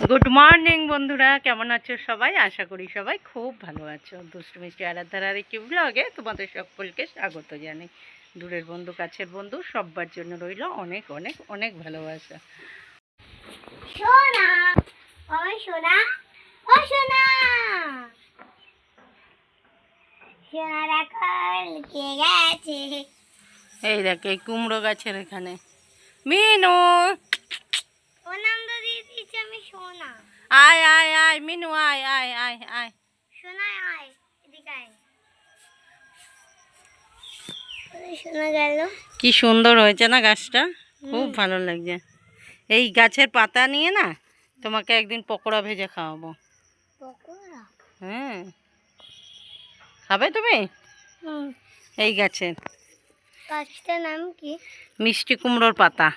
Good morning বন্ধুরা। কেমন আছো সবাই? আশা করি সবাই খুব ভালো আছো। দুষ্টু মিষ্টি আরাধারার একটি ব্লগে তোমাদের সকলকে স্বাগত জানাই। দূরের বন্ধু কাছের বন্ধু সবার জন্য রইল অনেক অনেক অনেক ভালোবাসা। সোনা ও সোনা ও সোনা। সোনা দেখো লুকিয়ে গেছে। এই দেখ এই কুমড়ো গাছের এখানে। মিনু ও নাম তো দিয়ে দিয়েছি আমি সোনা আয় আয় আয় মিনু আয় আয় আয় আয়। আয় এদিকে আয়। ওই গেল। কি সুন্দর হয়েছে না গাছটা? খুব ভালো লাগছে। এই গাছের পাতা নিয়ে না তোমাকে একদিন পকোড়া ভেজে খাওয়াবো। পকোড়া? হ্যাঁ খাবে তুমি? এই গাছের। গাছটার নাম কি? মিষ্টি কুমড়োর পাতা।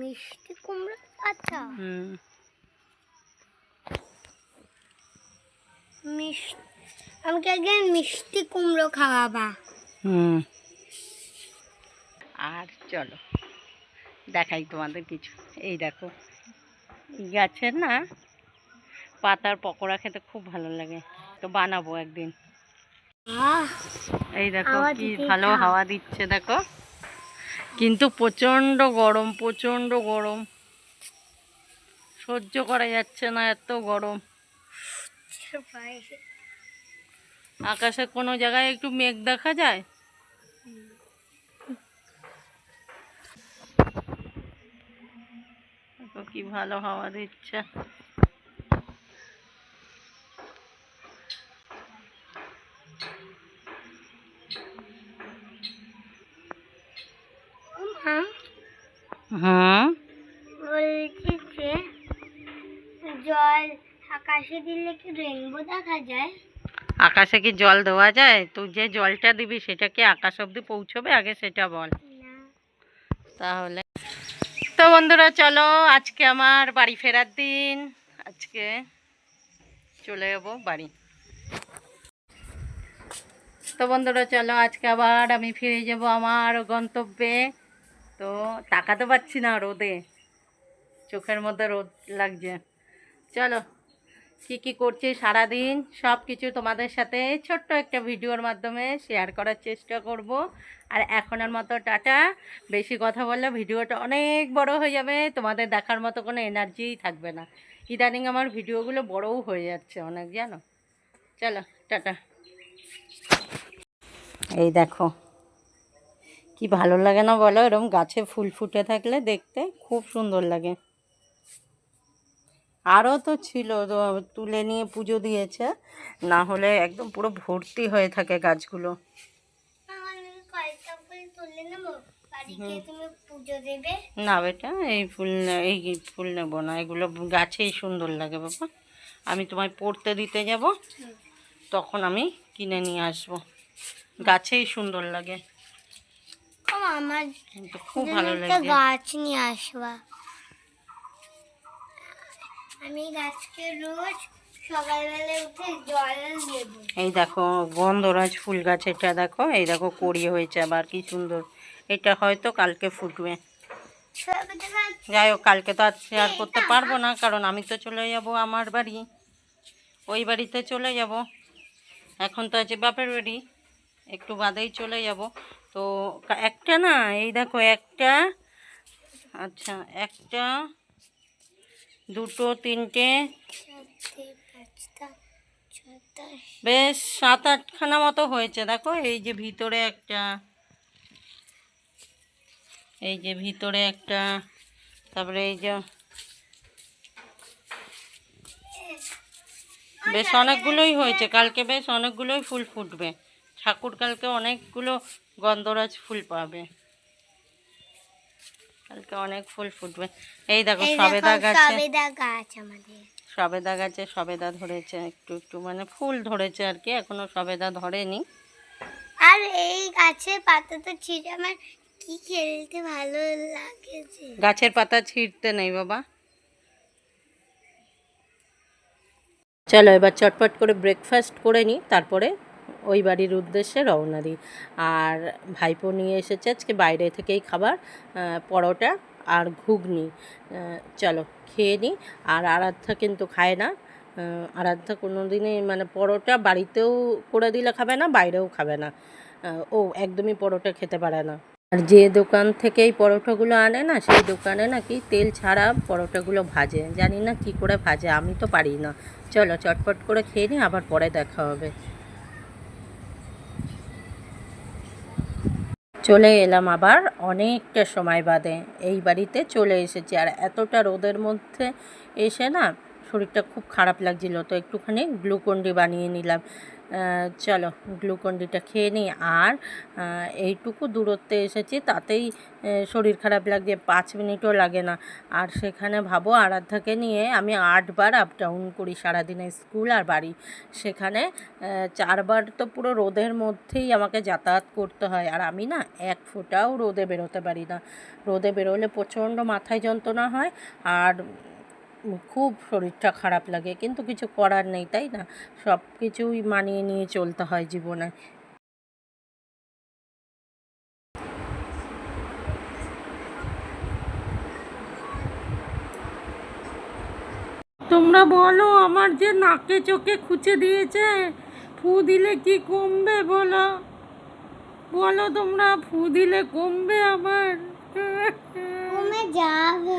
মিষ্টি কুমড়ো আচ্ছা হুম। আমাকে একদিন মিষ্টি কুমড়ো খাওয়াবা। হুম। আর চলো দেখাই তোমাদের কিছু। এই দেখো এই গাছের না পাতার পকোড়া খেতে খুব ভালো লাগে। তো বানাবো একদিন। আহ এই দেখো কি ভালো হাওয়া দিচ্ছে দেখো। কিন্তু প্রচণ্ড গরম প্রচণ্ড গরম। সহ্য করা যাচ্ছে না এত গরম। আকাশে কোনো জায়গায় একটু মেঘ দেখা যায়? কি ভালো হওয়ার দিচ্ছে মা হুম বলছি যে জল আকাশে দিলে কি রেনবো দেখা যায়? আকাশে কি জল দেওয়া যায়? তুই যে জলটা দিবি সেটা কি আকাশ অবধি পৌঁছবে? আগে সেটা বল। তাহলে। তো বন্ধুরা চলো আজকে আমার বাড়ি ফেরার দিন। আজকে চলে যাব বাড়ি। তো বন্ধুরা চলো আজকে আবার আমি ফিরে যাব আমার গন্তব্যে। তো তাকাতে পারছি না রোদে। চোখের মধ্যে রোদ লাগছে। চলো। কি কি করছি সারাদিন সব কিছু তোমাদের সাথে ছোট্ট একটা ভিডিওর মাধ্যমে শেয়ার করার চেষ্টা করব। আর এখনের মতো টাটা। বেশি কথা বললে ভিডিওটা অনেক বড় হয়ে যাবে, তোমাদের দেখার মতো কোনো এনার্জিই থাকবে না। ইদানিং আমার ভিডিওগুলো বড়ও হয়ে যাচ্ছে অনেক, জানো? চলো, টাটা। এই দেখো, কি ভালো লাগে না বলো? এরকম গাছে ফুল ফুটে থাকলে দেখতে খুব সুন্দর লাগে। আরও তো ছিল তো তুলে নিয়ে পুজো দিয়েছে। না হলে একদম পুরো ভর্তি হয়ে থাকে গাছগুলো। না বেটা এই ফুল এই ফুল নেব না এগুলো গাছেই সুন্দর লাগে বাবা। আমি তোমায় পড়তে দিতে যাব তখন আমি কিনে নিয়ে আসব। গাছেই সুন্দর লাগে। আমার খুব ভালো লাগে। গাছ নিয়ে আসবা। আমি গাছকে রোজ এই দেখো, গন্ধরাজ ফুল গাছ, এটা দেখো, এই দেখো কড়ি হয়েছে আবার, কি সুন্দর। এটা হয়তো কালকে ফুটবে। যাই হোক, কালকে তো আর শেয়ার করতে পারব না, কারণ আমি তো চলে যাব আমার বাড়ি। ওই বাড়িতে চলে যাব। এখন তো আছে বাপের বাড়ি, একটু বাদেই চলে যাব। তো একটা না, এই দেখো, একটা আচ্ছা একটা দুটো তিনটে বেশ সাত আটখানা মতো হয়েছে। দেখো এই যে ভিতরে একটা এই যে ভিতরে একটা তারপরে এই যে বেশ অনেকগুলোই হয়েছে। কালকে বেশ অনেকগুলোই ফুল ফুটবে। ঠাকুর কালকে অনেকগুলো গন্ধরাজ ফুল পাবে। কালকে অনেক ফুল ফুটবে। এই দেখো সবেদা গাছে। সবেদা গাছ আমাদের। সবেদা গাছে সবেদা ধরেছে একটু একটু মানে ফুল ধরেছে আর কি এখনও সবেদা ধরেনি। আর এই গাছের পাতা তো ছিঁড়ে আমার কি খেলতে ভালো লাগেছে। গাছের পাতা ছিঁড়তে নেই বাবা। চলো এবার চটপট করে ব্রেকফাস্ট করে নিই তারপরে ওই বাড়ির উদ্দেশ্যে রওনা দিই। আর ভাইপো নিয়ে এসেছে আজকে বাইরে থেকেই খাবার পরোটা আর ঘুগনি। চলো খেয়ে নিই। আর আরাধ্যা কিন্তু খায় না। আরাধ্যা কোনো দিনই মানে পরোটা বাড়িতেও করে দিলে খাবে না, বাইরেও খাবে না। ও একদমই পরোটা খেতে পারে না। আর যে দোকান থেকে এই পরোটাগুলো আনে না, সেই দোকানে নাকি তেল ছাড়া পরোটাগুলো ভাজে। জানি না কি করে ভাজে, আমি তো পারি না। চলো চটপট করে খেয়ে নিই, আবার পরে দেখা হবে। চলে এলাম আবার অনেকটা সময় বাদে। এই বাড়িতে চলে এসেছি। আর এতটা রোদের মধ্যে এসে না শরীরটা খুব খারাপ লাগছিল, তো একটুখানি গ্লুকন্ডি বানিয়ে নিলাম। চলো গ্লুকন্ডিটা খেয়ে নিই, আর এইটুকু দূরত্বে এসেছি, তাতেই শরীর খারাপ লাগছে, পাঁচ মিনিটও লাগে না। আর সেখানে ভাবো আরাধ্যাকে নিয়ে আমি আটবার আপ ডাউন করি সারাদিনে স্কুল আর বাড়ি। সেখানে চারবার তো পুরো রোদের মধ্যেই আমাকে যাতায়াত করতে হয়, আর আমি না এক ফোঁটাও রোদে বেরোতে পারি না। রোদে বেরোলে প্রচণ্ড মাথায় যন্ত্রণা হয়, আর খুব শরীরটা খারাপ লাগে, কিন্তু কিছু করার নেই, তাই না? সব কিছুই মানিয়ে নিয়ে চলতে হয় জীবনে। তোমরা বলো, আমার যে নাকে চোখে খুঁচে দিয়েছে, ফু দিলে কি কমবে বলো? বলো তোমরা, ফু দিলে কমবে আমার কমে যাবে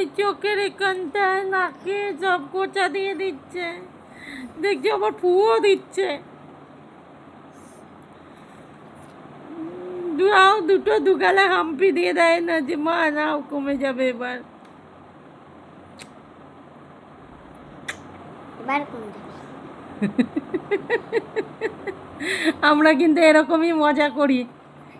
নাই চোখের এখানটায় নাকে সব কোচা দিয়ে দিচ্ছে। দেখছি আবার ফুও দিচ্ছে। দুয়াও দুটো দুগালে হাম্পি দিয়ে দেয় না যে মা নাও কমে যাবে এবার। এবার আমরা কিন্তু এরকমই মজা করি।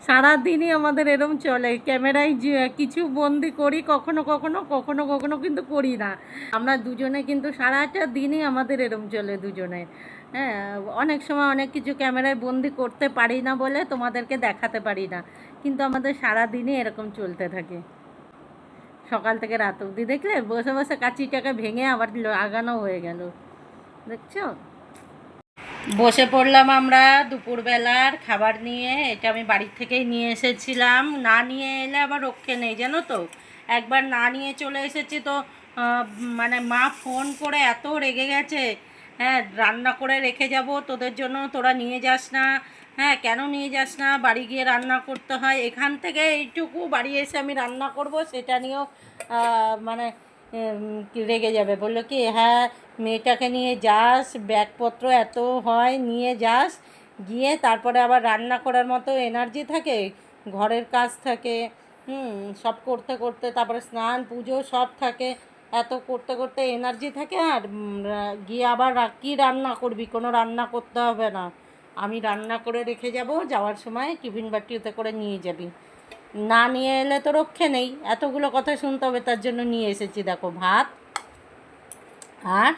সারাদিনই আমাদের এরম চলে, ক্যামেরায় কিছু বন্দি করি, কখনো কখনো কখনো কখনো কিন্তু করি না। আমরা দুজনে কিন্তু সারাটা দিনই আমাদের এরম চলে দুজনে। হ্যাঁ অনেক সময় অনেক কিছু ক্যামেরায় বন্দি করতে পারি না বলে তোমাদেরকে দেখাতে পারি না। কিন্তু আমাদের সারা দিনই এরকম চলতে থাকে। সকাল থেকে রাত অবধি দেখলে বসে বসে কাচিটাকে ভেঙে আবার লাগানো হয়ে গেল। দেখছ? বসে পড়লাম আমরা দুপুরবেলার খাবার নিয়ে, এটা আমি বাড়ির থেকেই নিয়ে এসেছিলাম। না নিয়ে এলে আবার রক্ষে নেই, জানো তো? একবার না নিয়ে চলে এসেছি তো মানে মা ফোন করে এত রেগে গেছে হ্যাঁ রান্না করে রেখে যাব, তোদের জন্য তোরা নিয়ে যাস না হ্যাঁ কেন নিয়ে যাস না, বাড়ি গিয়ে রান্না করতে হয়। এখান থেকে এইটুকু বাড়ি এসে আমি রান্না করব, সেটা নিয়েও মানে রেগে যাবে। বলল কি হ্যাঁ মেয়েটাকে নিয়ে যাস, ব্যাগপত্র এত হয়, নিয়ে যাস, গিয়ে তারপরে আবার রান্না করার মতো এনার্জি থাকে, ঘরের কাজ থাকে, হুম, সব করতে করতে, তারপরে স্নান, পুজো সব থাকে, এত করতে করতে এনার্জি থাকে আর গিয়ে আবার কী রান্না করবি? কোনো রান্না করতে হবে না। আমি রান্না করে রেখে যাব, যাওয়ার সময় টিফিন বাটিতে করে নিয়ে যাবি। না নিয়ে এলে তো রক্ষে নেই। এতগুলো কথা শুনতে হবে, তার জন্য নিয়ে এসেছি, দেখো ভাত আর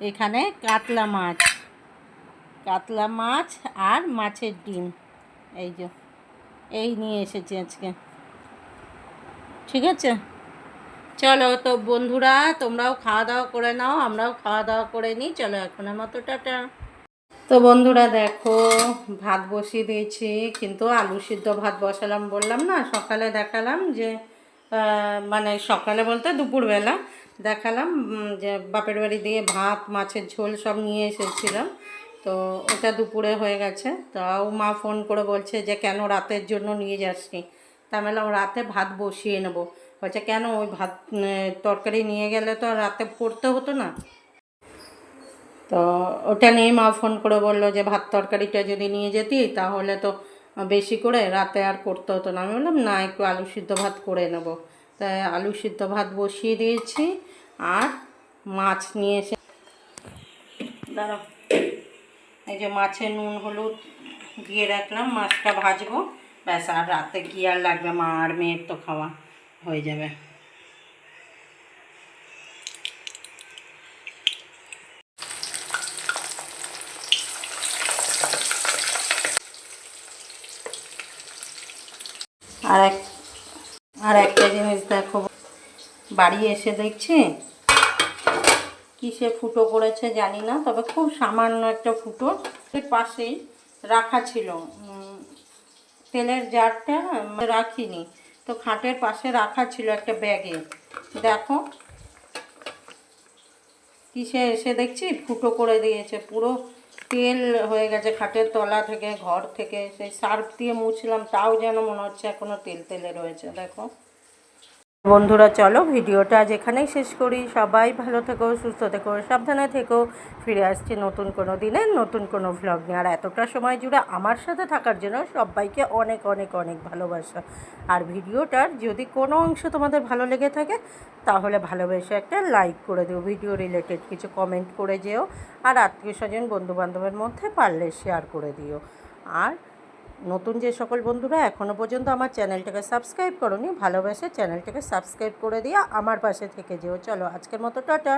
এখানে কাতলা মাছ। কাতলা মাছ আর মাছের ডিম। এই যে, এই নিয়ে এসেছি আজকে। ঠিক আছে? চলো তো বন্ধুরা, তোমরাও খাওয়া দাওয়া করে নাও, আমরাও খাওয়া দাওয়া করে নিই। চলো এখনের মতো, টাটা। তো বন্ধুরা দেখো, ভাত বসিয়ে দিয়েছি, কিন্তু আলু সিদ্ধ ভাত বসালাম, বললাম না, সকালে দেখালাম যে মানে সকালে বলতে দুপুরবেলা দেখালাম যে বাপের বাড়ি দিয়ে ভাত, মাছের ঝোল সব নিয়ে এসেছিলাম। তো ওটা দুপুরে হয়ে গেছে। তাও মা ফোন করে বলছে যে, কেন রাতের জন্য নিয়ে যাসনি? তা বললাম, রাতে ভাত বসিয়ে নেব। বলছে, কেন? ওই ভাত তরকারি নিয়ে গেলে তো রাতে পড়তে হতো না? তো ওটা নিয়ে মা ফোন করে বলল যে, ভাত তরকারিটা যদি নিয়ে যেতি, তাহলে তো বেশি করে রাতে আর করতে হতো না। আমি বললাম, না, একটু আলু সিদ্ধ ভাত করে নেব। তাই আলু সিদ্ধ ভাত বসিয়ে দিয়েছি আর মাছ নিয়ে এসে দাঁড়াও। এই যে মাছে নুন, হলুদ দিয়ে রাখলাম, মাছটা ভাজবো। ব্যাস, আর রাতে কি আর লাগবে? মা আর মেয়ের তো খাওয়া হয়ে যাবে। আর এক আর একটা জিনিস দেখো। বাড়ি এসে দেখছি কিসে ফুটো করেছে জানি না, তবে খুব সামান্য একটা ফুটো। পাশেই রাখা ছিল। তেলের জারটা রাখিনি। তো খাটের পাশে রাখা ছিল একটা ব্যাগে। দেখো। কিসে এসে দেখছি? ফুটো করে দিয়েছে। পুরো তেল হয়ে গেছে খাটের তলা থেকে, ঘর থেকে, সেই সার্ফ দিয়ে মুছলাম, তাও যেন মনে হচ্ছে এখনও তেল তেলে রয়েছে, দেখো। বন্ধুরা, চলো ভিডিওটা আজ এখানেই শেষ করি। সবাই ভালো থেকো, সুস্থ থেকো, সাবধানে থেকো। ফিরে আসছি নতুন কোনো দিনে, নতুন কোনো ভ্লগ নিয়ে। আর এতটা সময় জুড়ে আমার সাথে থাকার জন্য সবাইকে অনেক অনেক অনেক ভালোবাসা। আর ভিডিওটার যদি কোনো অংশ তোমাদের ভালো লেগে থাকে, তাহলে ভালোবেসে একটা লাইক করে দিও। ভিডিও রিলেটেড কিছু কমেন্ট করে যেও। আর আত্মীয় স্বজন, বন্ধুবান্ধবের মধ্যে পারলে শেয়ার করে দিও। আর নতুন যে সকল বন্ধুরা এখনও পর্যন্ত আমার চ্যানেলটাকে সাবস্ক্রাইব করনি, ভালোবেসে চ্যানেলটাকে সাবস্ক্রাইব করে দিয়ে আমার পাশে থেকে যেও। চলো, আজকের মতো, টাটা।